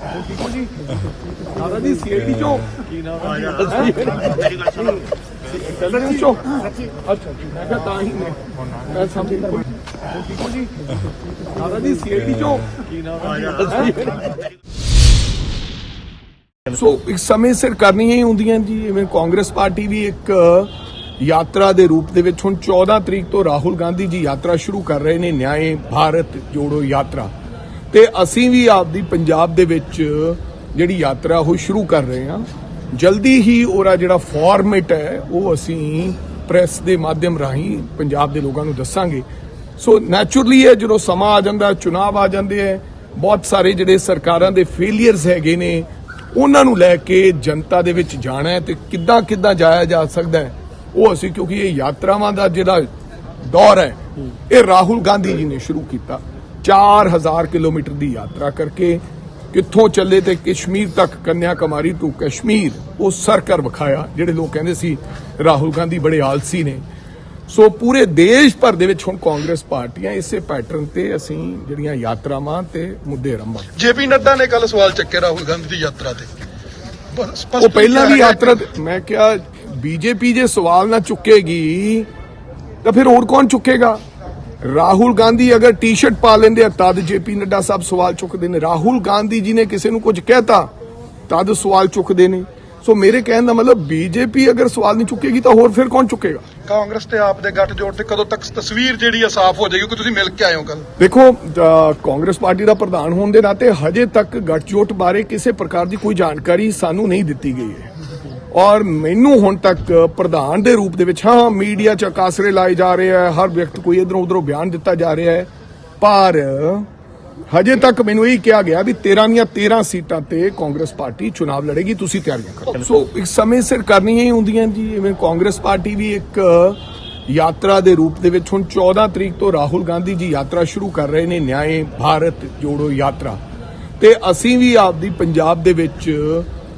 ਜੀ ਦਾਦਾ ਜੀ ਸੀਆਈਡੀ ਚੋਂ ਕੀ ਨਾਮ ਆ ਜਾ ਜੀ ਚੋਂ ਅੱਛਾ ਜੀ ਮੈਂ ਕਿਹਾ ਤਾਂ ਹੀ ਮੈਂ ਮੈਂ ਸਮਝਦਾ ਠੀਕ ਜੀ ਦਾਦਾ ਜੀ ਸੀਆਈਡੀ ਚੋਂ ਕੀ ਨਾਮ ਆ ਜਾ ਸੋ ਇੱਕ ਸਮੇਂ ਸਿਰ ਕਰਨੀਆਂ ਹੀ ਹੁੰਦੀਆਂ ਜੀ ਜਿਵੇਂ ਕਾਂਗਰਸ ਪਾਰਟੀ ਵੀ ਇੱਕ ਯਾਤਰਾ ਦੇ ਰੂਪ ਦੇ ਵਿੱਚ ਹੁਣ 14 ਤਰੀਕ ਤੋਂ ਰਾਹੁਲ ਗਾਂਧੀ ਜੀ ਯਾਤਰਾ ਸ਼ੁਰੂ ਕਰ ਰਹੇ ਨੇ, ਨਿਆਏ ਭਾਰਤ ਜੋੜੋ ਯਾਤਰਾ। ਤੇ ਅਸੀਂ ਵੀ ਆਪਦੀ ਪੰਜਾਬ ਦੇ ਵਿੱਚ ਜਿਹੜੀ ਯਾਤਰਾ ਉਹ ਸ਼ੁਰੂ ਕਰ ਰਹੇ ਹਾਂ। ਜਲਦੀ ਹੀ ਉਹਦਾ ਜਿਹੜਾ ਫਾਰਮੈਟ ਹੈ, ਉਹ ਅਸੀਂ ਪ੍ਰੈਸ ਦੇ ਮਾਧਿਅਮ ਰਾਹੀਂ ਪੰਜਾਬ ਦੇ ਲੋਕਾਂ ਨੂੰ ਦੱਸਾਂਗੇ। ਸੋ ਨੈਚੁਰਲੀ ਹੈ ਜਦੋਂ ਸਮਾਂ ਆ ਜਾਂਦਾ, ਚੁਣਾਵ ਆ ਜਾਂਦੇ ਹੈ, ਬਹੁਤ ਸਾਰੇ ਜਿਹੜੇ ਸਰਕਾਰਾਂ ਦੇ ਫੇਲਿਅਰਸ ਹੈਗੇ ਨੇ, ਉਹਨਾਂ ਨੂੰ ਲੈ ਕੇ ਜਨਤਾ ਦੇ ਵਿੱਚ ਜਾਣਾ ਹੈ ਤੇ ਕਿੱਦਾਂ ਕਿੱਦਾਂ ਜਾਇਆ ਜਾ ਸਕਦਾ ਹੈ, ਉਹ ਅਸੀਂ ਕਿਉਂਕਿ ਇਹ ਯਾਤਰਾਵਾਂ ਦਾ ਜਿਹੜਾ ਦੌਰ ਹੈ, ਇਹ ਰਾਹੁਲ ਗਾਂਧੀ ਜੀ ਨੇ ਸ਼ੁਰੂ ਕੀਤਾ। 4000 ਕਿਲੋਮੀਟਰ ਦੀ ਯਾਤਰਾ ਕਰਕੇ ਕਿੱਥੋਂ ਚੱਲੇ ਤੇ ਕਸ਼ਮੀਰ ਤੱਕ ਕੰਨਿਆ ਕੁਮਾਰੀ ਤੋਂ ਕਸ਼ਮੀਰ ਉਹ ਸਰ ਕਰ ਵਿਖਾਇਆ ਜਿਹੜੇ ਲੋਕ ਕਹਿੰਦੇ ਸੀ ਰਾਹੁਲ ਗਾਂਧੀ ਬੜੇ ਆਲਸੀ ਨੇ। ਸੋ ਪੂਰੇ ਦੇਸ਼ ਭਰ ਦੇ ਵਿੱਚ ਹੁਣ ਕਾਂਗਰਸ ਪਾਰਟੀਆਂ ਇਸੇ ਪੈਟਰਨ ਤੇ ਅਸੀਂ ਜਿਹੜੀਆਂ ਯਾਤਰਾਵਾਂ ਤੇ ਮੁੱਦੇ ਆਰੰਭਾਂਗੇ ਜੇਪੀ ਨੱਡਾ ਨੇ ਕੱਲ ਸਵਾਲ ਚੱਕੇ ਰਾਹੁਲ ਗਾਂਧੀ ਦੀ ਯਾਤਰਾ ਤੇ। ਉਹ ਪਹਿਲਾਂ ਵੀ ਯਾਤਰਾ ਮੈਂ ਕਿਹਾ ਬੀਜੇਪੀ ਜੇ ਸਵਾਲ ਨਾ ਚੁੱਕੇਗੀ ਤਾਂ ਫਿਰ ਹੋਰ ਕੌਣ ਚੁੱਕੇਗਾ? ਰਾਹੁਲ ਗਾਂਧੀ ਅਗਰ ਟੀ-ਸ਼ਰਟ ਪਾ ਲੈਂਦੇ ਆ ਤਦ ਜੇਪੀ ਨੱਡਾ ਸਾਹਿਬ ਸਵਾਲ ਚੁੱਕਦੇ ਨੇ। ਰਾਹੁਲ ਗਾਂਧੀ ਜੀ ਨੇ ਕਿਸੇ ਨੂੰ ਕੁਝ ਕਹਿਤਾ ਤਦ ਸਵਾਲ ਚੁੱਕਦੇ ਨੇ। ਸੋ ਮੇਰੇ ਕਹਿਣ ਦਾ ਮਤਲਬ ਬੀਜੇਪੀ ਅਗਰ ਸਵਾਲ ਨਹੀਂ ਚੁੱਕੇਗੀ ਤਾਂ ਹੋਰ ਫਿਰ ਕੌਣ ਚੁੱਕੇਗਾ? ਕਾਂਗਰਸ ਤੇ ਆਪ ਦੇ ਗੱਠ ਜੋੜ ਤੇ ਕਦੋਂ ਤੱਕ ਤਸਵੀਰ ਜਿਹੜੀ ਆ ਸਾਫ਼ ਹੋ ਜਾਏਗੀ ਕਿ ਤੁਸੀਂ ਮਿਲ ਕੇ ਆਏ ਹੋ ਕੱਲ ਦੇਖੋ ਕਾਂਗਰਸ ਪਾਰਟੀ ਦਾ ਪ੍ਰਧਾਨ ਹੋਣ ਦੇ ਨਾਤੇ ਹਜੇ ਤੱਕ ਗੱਠਜੋਟ ਬਾਰੇ ਕਿਸੇ ਪ੍ਰਕਾਰ ਦੀ ਕੋਈ ਜਾਣਕਾਰੀ ਸਾਨੂੰ ਨਹੀਂ ਦਿੱਤੀ ਗਈ ਹੈ। ਔਰ ਮੈਨੂੰ ਹੁਣ ਤੱਕ ਪ੍ਰਧਾਨ ਦੇ ਰੂਪ ਦੇ ਵਿੱਚ, ਹਾਂ, ਮੀਡੀਆ ਚ ਕਾਸਰੇ ਲਾਏ ਜਾ ਰਹੇ ਹੈ ਹਰ ਵਿਅਕਤੀ ਕੋਈ ਇਧਰੋਂ ਉਧਰੋਂ ਬਿਆਨ ਦਿੱਤਾ ਜਾ ਰਿਹਾ ਹੈ। ਪਰ ਹਜੇ ਤੱਕ ਮੈਨੂੰ ਇਹ ਕਿਹਾ ਗਿਆ ਵੀ 13 ਦੀਆਂ 13 ਸੀਟਾਂ ਤੇ ਕਾਂਗਰਸ ਪਾਰਟੀ ਚੁਣਾਵ ਲੜੇਗੀ, ਤੁਸੀਂ ਤਿਆਰੀਆਂ ਕਰੋ। ਸੋ ਇੱਕ ਸਮੇਂ ਸਿਰ ਕਰਨੀਆਂ ਹੀ ਹੁੰਦੀਆਂ ਜੀ, ਇਵੇਂ ਕਾਂਗਰਸ ਪਾਰਟੀ ਵੀ ਇੱਕ ਯਾਤਰਾ ਦੇ ਰੂਪ ਦੇ ਵਿੱਚ ਹੁਣ 14 ਤਰੀਕ ਤੋਂ ਰਾਹੁਲ ਗਾਂਧੀ ਜੀ ਯਾਤਰਾ ਸ਼ੁਰੂ ਕਰ ਰਹੇ ਨੇ, ਨਿਆਏ ਭਾਰਤ ਜੋੜੋ ਯਾਤਰਾ। ਤੇ ਅਸੀਂ ਵੀ ਆਪਦੀ ਪੰਜਾਬ ਦੇ ਵਿੱਚ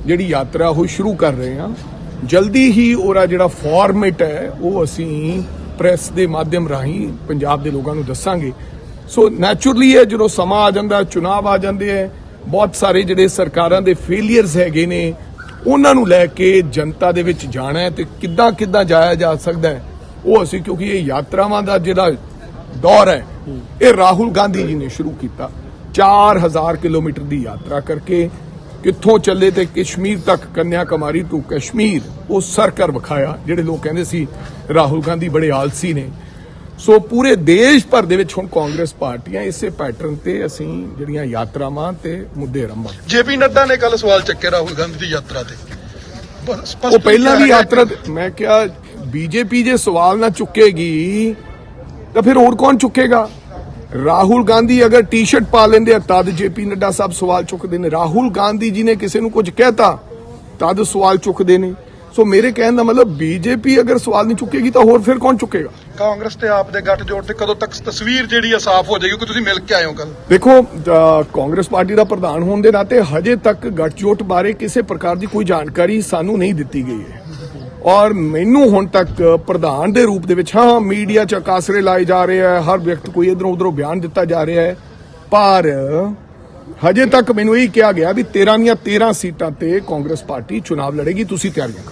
ਜਿਹੜੀ ਯਾਤਰਾ ਉਹ ਸ਼ੁਰੂ ਕਰ ਰਹੇ ਹਾਂ, ਜਲਦੀ ਹੀ ਉਹਦਾ ਜਿਹੜਾ ਫਾਰਮੈਟ ਹੈ, ਉਹ ਅਸੀਂ ਪ੍ਰੈਸ ਦੇ ਮਾਧਿਅਮ ਰਾਹੀਂ ਪੰਜਾਬ ਦੇ ਲੋਕਾਂ ਨੂੰ ਦੱਸਾਂਗੇ। ਸੋ ਨੈਚੁਰਲੀ ਹੈ ਜਦੋਂ ਸਮਾਂ ਆ ਜਾਂਦਾ, ਚੁਣਾਵ ਆ ਜਾਂਦੇ ਹੈ, ਬਹੁਤ ਸਾਰੇ ਜਿਹੜੇ ਸਰਕਾਰਾਂ ਦੇ ਫੇਲਿਅਰਸ ਹੈਗੇ ਨੇ, ਉਹਨਾਂ ਨੂੰ ਲੈ ਕੇ ਜਨਤਾ ਦੇ ਵਿੱਚ ਜਾਣਾ ਹੈ ਤੇ ਕਿੱਦਾਂ ਕਿੱਦਾਂ ਜਾਇਆ ਜਾ ਸਕਦਾ ਹੈ, ਉਹ ਅਸੀਂ ਕਿਉਂਕਿ ਇਹ ਯਾਤਰਾਵਾਂ ਦਾ ਜਿਹੜਾ ਦੌਰ ਹੈ, ਇਹ ਰਾਹੁਲ ਗਾਂਧੀ ਜੀ ਨੇ ਸ਼ੁਰੂ ਕੀਤਾ। 4000 ਕਿਲੋਮੀਟਰ ਦੀ ਯਾਤਰਾ ਕਰਕੇ ਕਿੱਥੋਂ ਚੱਲੇ ਤੇ ਕਸ਼ਮੀਰ ਤੱਕ ਕੰਨਿਆ ਕੁਮਾਰੀ ਤੋਂ ਕਸ਼ਮੀਰ ਉਹ ਸਰ ਕਰ ਵਿਖਾਇਆ ਜਿਹੜੇ ਲੋਕ ਕਹਿੰਦੇ ਸੀ ਰਾਹੁਲ ਗਾਂਧੀ ਬੜੇ ਆਲਸੀ ਨੇ। ਸੋ ਪੂਰੇ ਦੇਸ਼ ਭਰ ਦੇ ਵਿੱਚ ਹੁਣ ਕਾਂਗਰਸ ਪਾਰਟੀਆਂ ਇਸੇ ਪੈਟਰਨ ਤੇ ਅਸੀਂ ਜਿਹੜੀਆਂ ਯਾਤਰਾਵਾਂ ਤੇ ਮੁੱਦੇ ਆਰੰਭਾਂਗੇ ਜੇਪੀ ਨੱਡਾ ਨੇ ਕੱਲ ਸਵਾਲ ਚੱਕੇ ਰਾਹੁਲ ਗਾਂਧੀ ਦੀ ਯਾਤਰਾ ਤੇ। ਉਹ ਪਹਿਲਾਂ ਵੀ ਯਾਤਰਾ ਮੈਂ ਕਿਹਾ ਬੀਜੇਪੀ ਜੇ ਸਵਾਲ ਨਾ ਚੁੱਕੇਗੀ ਤਾਂ ਫਿਰ ਹੋਰ ਕੌਣ ਚੁੱਕੇਗਾ? ਰਾਹੁਲ ਗਾਂਧੀ ਅਗਰ ਟੀ-ਸ਼ਰਟ ਪਾ ਲੈਂਦੇ ਆ ਤਦ ਜੇਪੀ ਨੱਡਾ ਸਾਹਿਬ ਸਵਾਲ ਚੁੱਕਦੇ ਨੇ। ਰਾਹੁਲ ਗਾਂਧੀ ਜੀ ਨੇ ਕਿਸੇ ਨੂੰ ਕੁਝ ਕਹਿਤਾ ਤਦ ਸਵਾਲ ਚੁੱਕਦੇ ਨੇ। ਸੋ ਮੇਰੇ ਕਹਿਣ ਦਾ ਮਤਲਬ ਬੀਜੇਪੀ ਅਗਰ ਸਵਾਲ ਨਹੀਂ ਚੁੱਕੇਗੀ ਤਾਂ ਹੋਰ ਫਿਰ ਕੌਣ ਚੁੱਕੇਗਾ? ਕਾਂਗਰਸ ਤੇ ਆਪ ਦੇ ਗੱਠ ਜੋੜ ਤੇ ਕਦੋਂ ਤੱਕ ਤਸਵੀਰ ਜਿਹੜੀ ਆ ਸਾਫ਼ ਹੋ ਜਾਏਗੀ ਕਿ ਤੁਸੀਂ ਮਿਲ ਕੇ ਆਏ ਹੋ ਕੱਲ ਦੇਖੋ ਕਾਂਗਰਸ ਪਾਰਟੀ ਦਾ ਪ੍ਰਧਾਨ ਹੋਣ ਦੇ ਨਾਤੇ ਹਜੇ ਤੱਕ ਗੱਠਜੋਟ ਬਾਰੇ ਕਿਸੇ ਪ੍ਰਕਾਰ ਦੀ ਕੋਈ ਜਾਣਕਾਰੀ ਸਾਨੂੰ ਨਹੀਂ ਦਿੱਤੀ ਗਈ ਹੈ। ਔਰ ਮੈਨੂੰ ਹੁਣ ਤੱਕ ਪ੍ਰਧਾਨ ਦੇ ਰੂਪ ਦੇ ਵਿੱਚ, ਹਾਂ, ਮੀਡੀਆ ਚ ਕਾਸਰੇ ਲਾਏ ਜਾ ਰਹੇ ਹੈ ਹਰ ਵਿਅਕਤੀ ਕੋਈ ਇਧਰੋਂ ਉਧਰੋਂ ਬਿਆਨ ਦਿੱਤਾ ਜਾ ਰਿਹਾ ਹੈ। ਪਰ ਹਜੇ ਤੱਕ ਮੈਨੂੰ ਇਹ ਕਿਹਾ ਗਿਆ ਵੀ 13 ਦੀਆਂ 13 ਸੀਟਾਂ ਤੇ ਕਾਂਗਰਸ ਪਾਰਟੀ ਚੁਣਾਵ ਲੜੇਗੀ, ਤੁਸੀਂ ਤਿਆਰੀਆਂ ਕਰੋ।